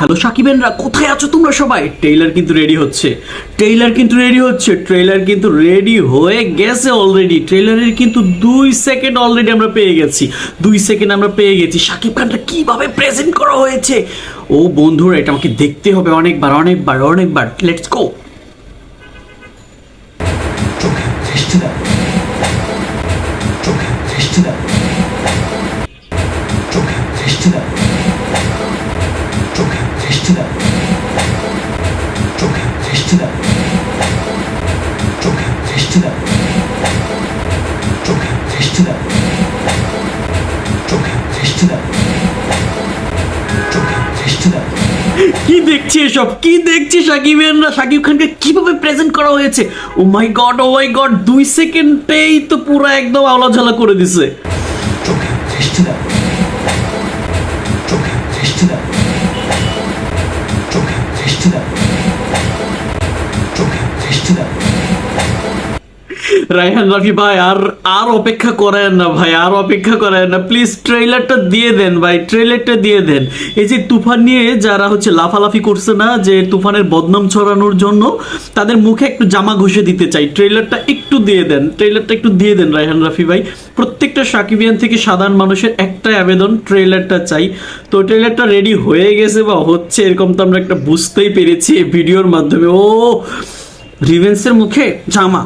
Hello, সাকিবেনরা, কোথায় আছো তোমরা সবাই? ট্রেইলার কিন্তু রেডি হচ্ছে। ট্রেইলার কিন্তু রেডি হচ্ছে। ট্রেইলার কিন্তু রেডি হয়ে গেছে অলরেডি ট্রেইলারের কিন্তু দুই সেকেন্ড অলরেডি আমরা পেয়ে গেছি। দুই সেকেন্ড আমরা পেয়ে গেছি। সাকিব খানটা কীভাবে প্রেজেন্ট করা হয়েছে? ও বন্ধুরা, এটা আমাকে দেখতে হবে অনেকবার অনেকবার অনেকবার। লেটস গো চোখে দৃষ্টি দৃষ্টি কি দেখছি এসব? কি দেখছি সাকিবেনরা সাকিব খানকে কীভাবে প্রেজেন্ট করা হয়েছে? ও মাই গড ও মাই গড দুই সেকেন্ডেই তো পুরো একদম আওলা ঝালা করে দিছে। চোখে দৃষ্টি দাও চোখে দৃষ্টি দাও রায়হান রাফি ভাই, আর আর অপেক্ষা করেন না ভাই, আর অপেক্ষা করেন না। প্লিজ ট্রেলারটা দিয়ে দেন ভাই ট্রেলারটা দিয়ে দেন। এই যে তুফান নিয়ে যারা হচ্ছে লাফালাফি করছে না যে তুফানের বদনাম ছড়ানোর জন্য, তাদের মুখে একটু জামা ঘষে দিতে চাই। ট্রেলারটা একটু দিয়ে দেন ট্রেলারটা একটু দিয়ে দেন রায়হান, রাফি ভাই। প্রত্যেকটা সাকিবিয়ান থেকে সাধারণ মানুষের একটাই আবেদন ট্রেলারটা চাই। তো ট্রেলারটা রেডি হয়ে গেছে বা হচ্ছে, এরকম তো আমরা একটা বুঝতেই পেরেছি ভিডিওর মাধ্যমে। ও রিভেন্সের মুখে জামা।